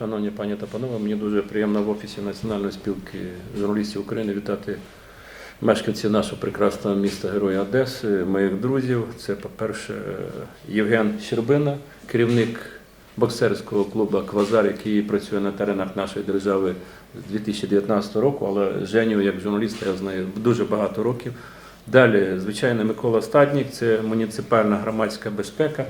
шановні пані та панове, мені дуже приємно в офісі Національної спілки журналістів України вітати мешканців нашого прекрасного міста Героя Одеси, моїх друзів. Це, по-перше, Євген Щербина, керівник боксерського клубу Квазар, який працює на теренах нашої держави з 2019 року, але Женю як журналіста я знаю дуже багато років. Далі, звичайно, Микола Стаднік, це муніципальна громадська безпека,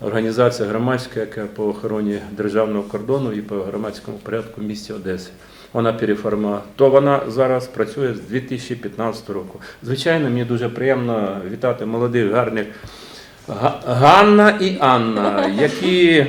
організація громадська, яка по охороні державного кордону і по громадському порядку в місті Одеси. Вона переформатована зараз, працює з 2015 року. Звичайно, мені дуже приємно вітати молодих, гарних Ганна і Анна, які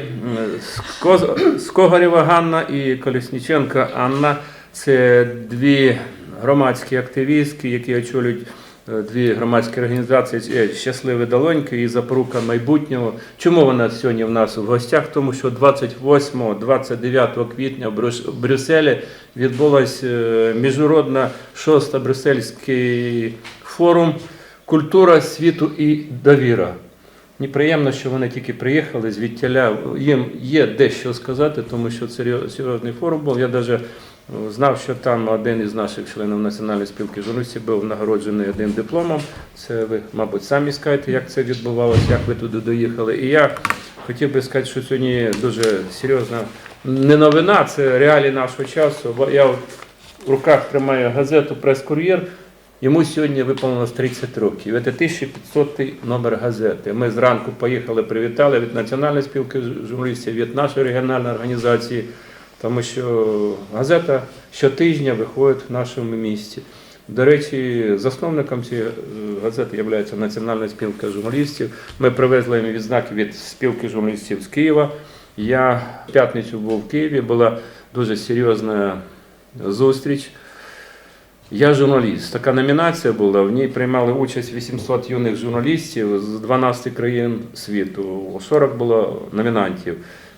Когорєва Ганна і Колісніченка Анна це дві громадські активістки, які очолюють дві громадські організації е, Щасливі долоньки і запорука майбутнього. Чому вона сьогодні в нас в гостях? Тому що 28-29 квітня в Брюс- в Брюсселі відбулась е, міжнародна шоста брюссельський форум Культура світу і довіра. Мені приємно, що вони тільки приїхали звідтіля. Їм є дещо сказати, тому що це серйоз- серйозний форум був. Я навіть знав, що там один із наших членів Національної спілки журналістів був нагороджений одним дипломом. Це ви, мабуть, самі скажете, як це відбувалося, як ви туди доїхали. І я хотів би сказати, що сьогодні дуже серйозна не новина, це реалії нашого часу. Я в руках тримаю газету Прес-Кур'єр. Йому сьогодні виповнилось 30 років. Це 1500 номер газети. Ми зранку поїхали, привітали від Національної спілки журналістів, від нашої регіональної організації, тому що газета щотижня виходить в нашому місті. До речі, засновником цієї е, газети є Національна спілка журналістів. Ми привезли їм відзнаки від спілки журналістів з Києва. Я в п'ятницю був в Києві, була дуже серйозна зустріч. Я журналіст. Така номінація була. В ній приймали участь 800 юних журналістів з 12 країн світу. 40 було номінантів.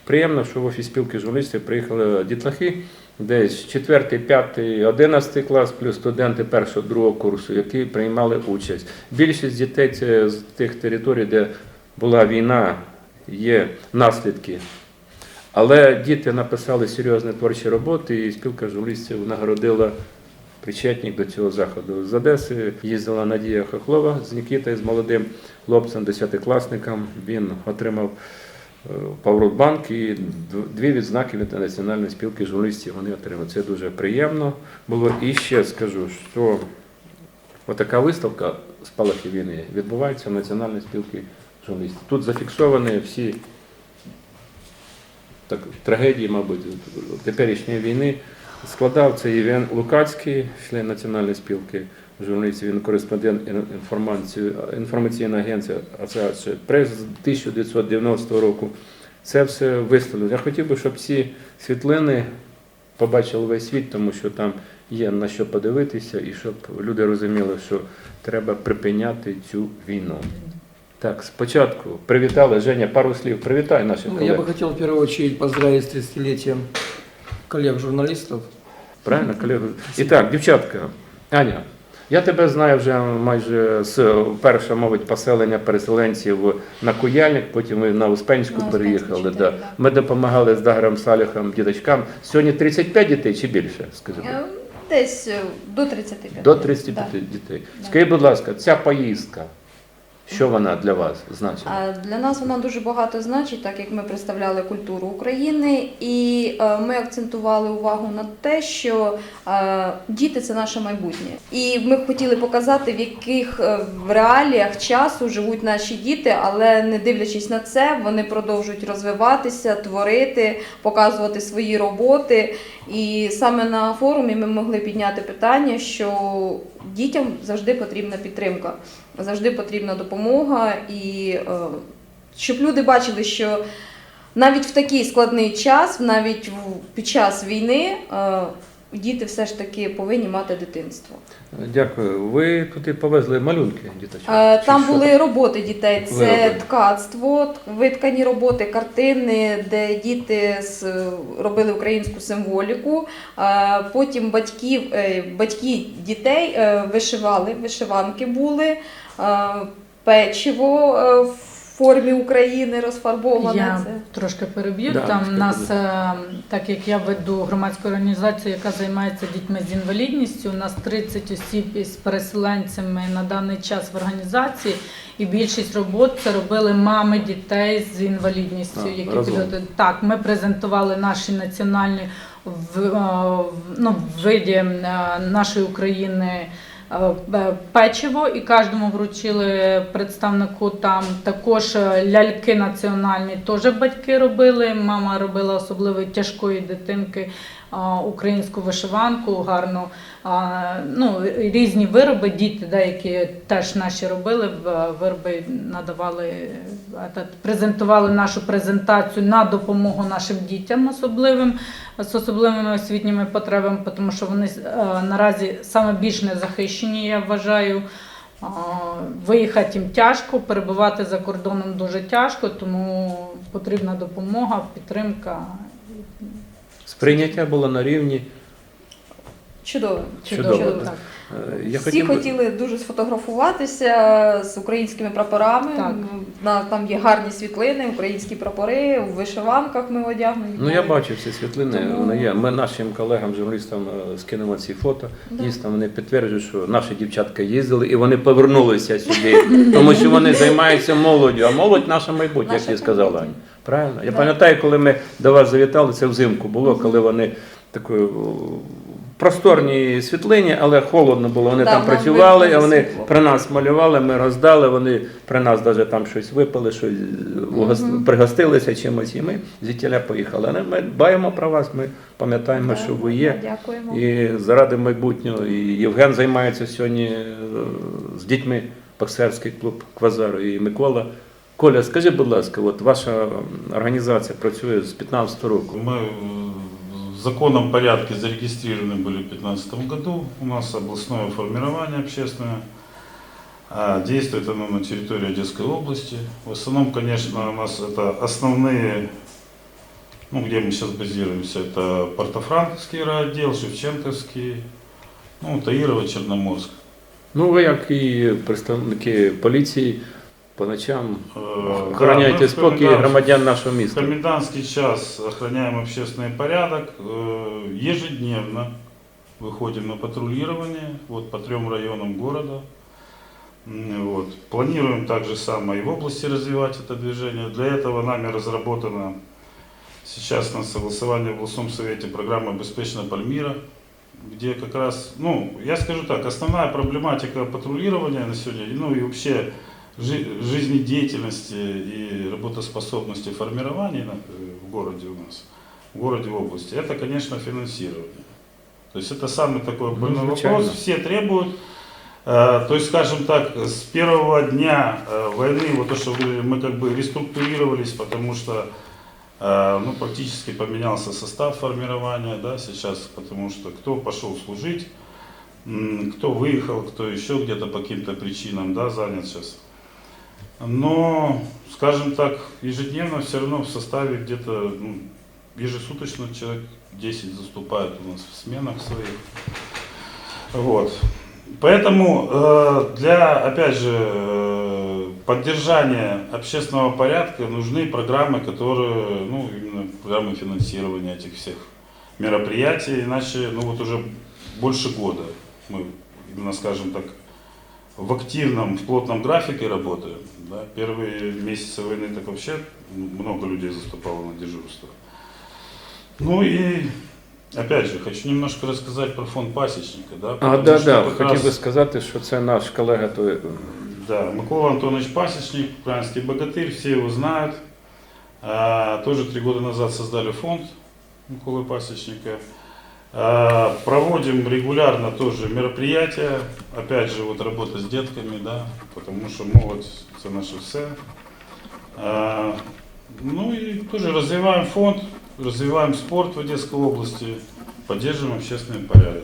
Приємно, що в офіс спілки журналістів приїхали дітлахи, десь 4, 5, 11 клас, плюс студенти першого, другого курсу, які приймали участь. Більшість дітей це з тих територій, де була війна, є наслідки. Але діти написали серйозні творчі роботи, і спілка журналістів нагородила причетник до цього заходу. З Одеси їздила Надія Хохлова з Нікітою, з молодим хлопцем, десятикласником. Він отримав Павротбанк і дві відзнаки від Національної спілки журналістів вони отримали. Це дуже приємно було. І ще скажу, що отака виставка спалахи війни відбувається в Національній спілці журналістів. Тут зафіксовані всі так, трагедії, мабуть, теперішньої війни. Складав це Євген Лукацький, член Національної спілки журналістів, він кореспондент інформаційної агенції Асоціації прес з 1990 року. Це все виставлено. Я хотів би, щоб ці світлини побачили весь світ, тому що там є на що подивитися, і щоб люди розуміли, що треба припиняти цю війну. Так, спочатку привітали Женя, пару слів. Привітай наших Ну, колег. Я бы хотел в первую очередь поздравить с 30-летием коллег-журналистов. Правильно, колегу? І так, дівчатка, Аня, я тебе знаю вже майже з першого, мабуть, поселення переселенців на Куяльник, потім ми на Успенську На переїхали. чотири, Да. да. Ми допомагали з Дагром Саліхом діточкам. Сьогодні 35 дітей чи більше, скажи? Е, Десь е, до 35. До 35 Да. дітей. Да. Скажіть, будь ласка, ця поїздка, що вона для вас значить? Для нас вона дуже багато значить, так як ми представляли культуру України, і е, ми акцентували увагу на те, що е, діти це наше майбутнє. І ми хотіли показати, в яких е, в реаліях часу живуть наші діти, але не дивлячись на це, вони продовжують розвиватися, творити, показувати свої роботи. І саме на форумі ми могли підняти питання, що дітям завжди потрібна підтримка, завжди потрібна допомога, і е, щоб люди бачили, що навіть в такий складний час, навіть в- під час війни, е, діти все ж таки повинні мати дитинство. Дякую. Ви туди повезли малюнки діточок? Е, Чи Там що? були роботи дітей. Це ткацтво, виткані роботи, картини, де діти робили українську символіку. Потім батьків, батьки дітей вишивали, вишиванки були, печиво е, формі України розфарбоване. Я Це трошки переб'ю. Да, Там трошки нас, переб'ю. е, так як я веду громадську організацію, яка займається дітьми з інвалідністю, у нас 30 осіб із переселенцями на даний час в організації, і більшість робот це робили мами дітей з інвалідністю, А, які разом. Так, ми презентували наші національні в, е, ну, в виді е, нашої України. Е, Печиво і кожному вручили представнику там. Також е, ляльки національні теж батьки робили. Мама робила особливо тяжкої дитинки українську вишиванку гарну. Ну, різні вироби, діти деякі теж наші робили, вироби надавали, презентували нашу презентацію на допомогу нашим дітям особливим з особливими освітніми потребами, тому що вони е, наразі саме більш не захищені, я вважаю. Виїхати їм тяжко, перебувати за кордоном дуже тяжко, тому потрібна допомога, підтримка. Сприйняття було на рівні. чудово. Чудово, Чудово, так. так. Е, Я Всі хотів би- хотіли дуже сфотографуватися з українськими прапорами. Так. На, там є гарні світлини, українські прапори, у вишиванках ми одягнені. Ну я бачив ці світлини, Тому- вони є. Ми нашим колегам, журналістам е, скинемо ці фото. Да. Дійсно, вони підтверджують, що наші дівчатка їздили і вони повернулися сюди, тому що вони займаються молоддю, а молодь наша майбутнє, як я сказала. Правильно? Я пам'ятаю, коли ми до вас завітали, це взимку було, коли вони такою просторні світлині, але холодно було. Вони Да, там працювали, а вони світло. при нас малювали, ми роздали, вони при нас навіть там щось випили, щось Мгм. пригостилися чимось, і ми звідтіля поїхали. Але ми дбаємо про вас, ми пам'ятаємо, що ви є. Дякуємо. І заради майбутнього. І Євген займається сьогодні е, з дітьми боксерський клуб Квазару і Микола. Коля, скажи, будь ласка, от ваша організація працює з 15 року. Мы э, в законном порядке зарегистрированы были в 2015 году. У нас областное формирование общественное. А, Действует оно на территории Одесской области. В основном, конечно, у нас это основные, ну, где мы сейчас базируемся, это Портофранковский райотдел, Шевченковский, ну, Таирово, Черноморск. Ну, ви, як і представники поліції, по ночам Э, охороняєте да, мы в спокій комендант- громадян нашого В міста. комендантский час охраняем общественный порядок. Э, Ежедневно выходим на патрулирование вот, по трем районам города. М, Вот. Планируем также самое и в области развивать это движение. Для этого нами разработана сейчас на согласовании в областном совете программа «Беспечна Пальмира», где как раз, ну, я скажу так, основная проблематика патрулирования на сегодня, ну и вообще жи- жизнедеятельности и работоспособности формирования э, в городе у нас, в городе, в области, это, конечно, финансирование. То есть это самый такой Ну, больной звичайно. вопрос. Все требуют. Э, То есть, скажем так, с первого дня э, войны, вот то, что мы как бы реструктурировались, потому что э, ну, практически поменялся состав формирования, да, сейчас, потому что кто пошел служить, кто выехал, кто еще где-то по каким-то причинам, да, занят сейчас. Но, скажем так, ежедневно все равно в составе где-то ну, ежесуточно человек 10 заступает у нас в сменах своих. Вот. Поэтому э, для, опять же, э, поддержания общественного порядка нужны программы, которые, ну, именно программы финансирования этих всех мероприятий, иначе, ну, вот уже больше года мы, именно, скажем так, в активном, в плотном графике работаем. Да. Первые месяцы войны так вообще много людей заступало на дежурство. Ну и опять же, хочу немножко рассказать про фонд пасечника. Да, А, потому да, что да, как хотів раз- би сказати, що це наш колега. той, Да, Микола Антонович Пасечник, украинский богатырь, все его знают. А, тоже три года назад создали фонд Миколы Пасечника. Проводим регулярно тоже мероприятия. Опять же, вот работа с детками, да, потому что молодь это наше все. Ну и тоже развиваем фонд, развиваем спорт в Одесской области, поддерживаем общественный порядок.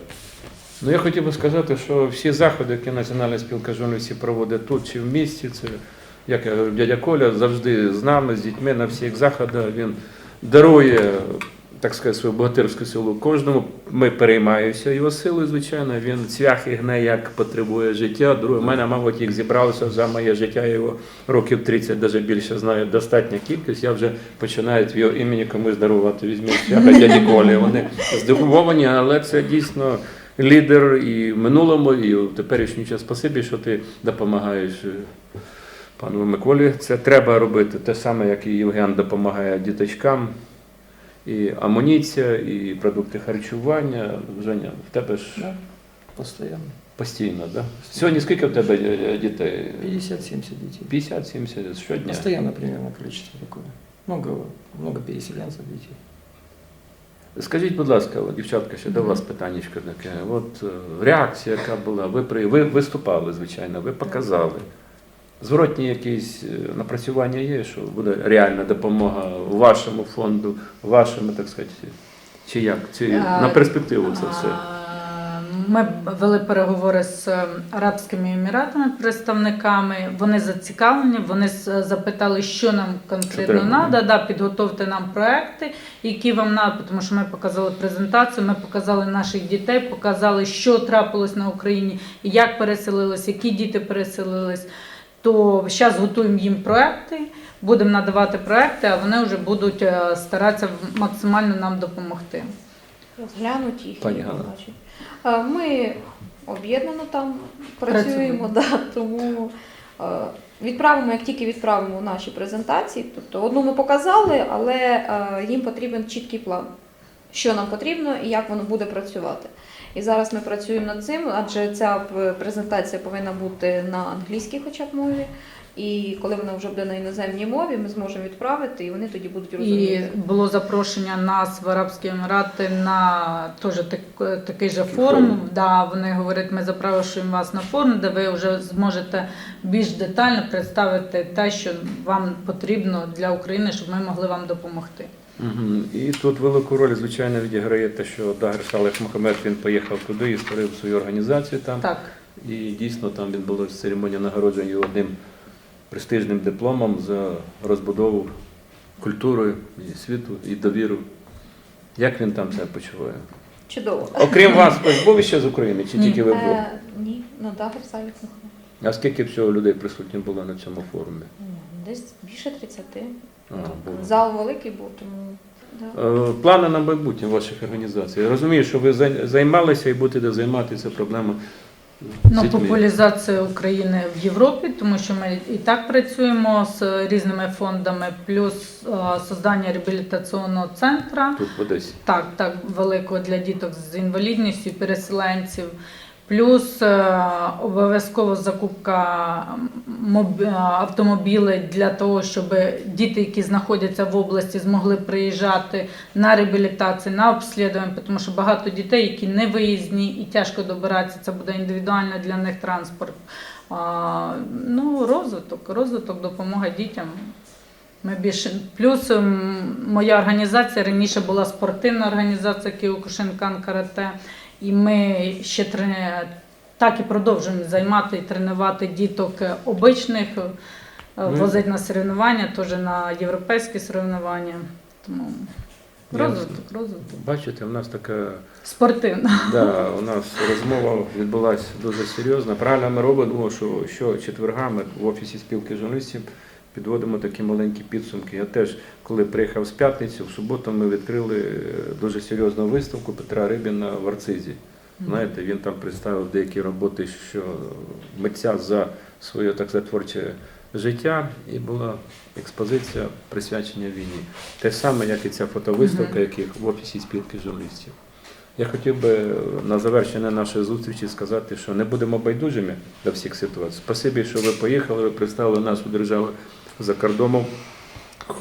Ну, я хотів би сказати, що всі заходи, які Національна спілка журналістів проводить тут чи в місті, це, як я говорю, дядя Коля завжди з нами, з дітьми на всіх заходах. Він дарує так сказати, свою богатирську силу кожному. Ми переймаємося його силою, звичайно. Він цвях і гне, як потребує життя. Друге, в мене, мабуть, їх зібралося за моє життя. Я його років 30, навіть більше знаю. Достатня кількість. Я вже починаю в його імені комусь дарувати. Візьміть цвяха дяді Колі. Вони здивовані, але це дійсно. Лідер і в минулому, і в теперішній час. Спасибі, що ти допомагаєш е, пану Миколі. Це треба робити. Те саме, як і Євген допомагає діточкам. І амуніція, і продукти харчування. Женя, в тебе ж Да, постоянно. постійно, да? Сьогодні скільки в тебе е, дітей? 50-70 детей. 50-70 щодня. Постоянно примерно количество такое. Много, много переселенцев детей. Скажіть, будь ласка, дівчатка, ще до вас питаннячко таке. От е, реакція, яка була, ви при ви виступали, звичайно, ви показали. Зворотні якісь е, напрацювання є, що буде реальна допомога вашому фонду, вашому, так сказати, чи як? Чи на перспективу це все? Ми вели переговори з е, Арабськими Еміратами, представниками. Вони зацікавлені. Вони запитали, що нам конкретно треба. Да, підготовте нам проекти, які вам треба, тому що ми показали презентацію, ми показали наших дітей, показали, що трапилось на Україні, як переселились, які діти переселились. То зараз готуємо їм проекти, будемо надавати проекти, а вони вже будуть е, старатися максимально нам допомогти. Розглянуть їх Пані Ганна. Ми об'єднано там працюємо, да, тому е, відправимо, як тільки відправимо наші презентації. Тобто одну ми показали, але е, їм потрібен чіткий план, що нам потрібно і як воно буде працювати. І зараз ми працюємо над цим, адже ця презентація повинна бути на англійській хоча б мові. І коли вона вже буде на іноземній мові, ми зможемо відправити, і вони тоді будуть І розуміти. було запрошення нас в Арабські Емірати на теж так, такий же форум. Форум. Да, вони говорять, ми запрошуємо вас на форум, де ви вже зможете більш детально представити те, що вам потрібно для України, щоб ми могли вам допомогти. Мгм. І тут велику роль, звичайно, відіграє те, що Дагер Салех Мохамед він поїхав туди і створив свою організацію там. Так, І дійсно там відбулася церемонія нагородження одним престижним дипломом за розбудову культури і світу і довіру. Як він там себе почуває? Чудово. Окрім вас, хтось був ще з України, чи тільки ви були? Е, ні, ну Дагер Салік Мухаммед. А скільки всього людей присутні було на цьому форумі? Десь більше 30. А, Зал великий був, тому да. Е, Плани на майбутнє ваших організацій. Я розумію, що ви зай- займалися і будете займатися проблемою. з ну, популяризація України в Європі, тому що ми і так працюємо з різними фондами, плюс е, создання реабілітаційного центру. Тут в Одесі. Так, так, великого для діток з інвалідністю, переселенців. Плюс е, обов'язково закупка е, автомобілів для того, щоб діти, які знаходяться в області, змогли приїжджати на реабілітацію, на обслідування, тому що багато дітей, які не виїзні і тяжко добиратися, це буде індивідуально для них транспорт. Ну, розвиток, розвиток, допомога дітям. Ми більше плюс ем, моя організація раніше була спортивна організація Кіокушинкан Карате, і ми ще трени... так і продовжуємо займати і тренувати діток обичних, е, Ну, на соревнування, теж на європейські соревнування. Тому розвиток, розвиток. Бачите, в нас така Спортивна. Да, у нас розмова відбулася дуже серйозна. Правильно ми робимо, що, що четверга ми в офісі спілки журналістів підводимо такі маленькі підсумки. Я теж, коли приїхав з п'ятниці, в суботу ми відкрили е, дуже серйозну виставку Петра Рибіна в Арцизі. Знаєте, він там представив деякі роботи, що митця за своє так сказати, творче життя, і була експозиція присвячення війні. Те саме, як і ця фотовиставка, яких в офісі спілки журналістів. Я хотів би на завершення нашої зустрічі сказати, що не будемо байдужими до всіх ситуацій. Спасибі, що ви поїхали, ви представили нашу державу за кордоном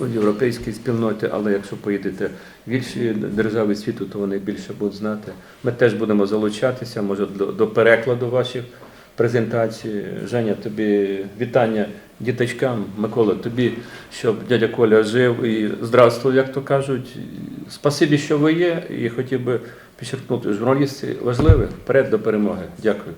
в європейській спільноті, але якщо поїдете в інші держави світу, то вони більше будуть знати. Ми теж будемо залучатися, може, до, перекладу ваших презентацій. Женя, тобі вітання діточкам. Микола, тобі, щоб дядя Коля жив і здравствуй, як то кажуть. Спасибі, що ви є, і хотів би підчеркнути, журналісти важливі, вперед до перемоги. Дякую.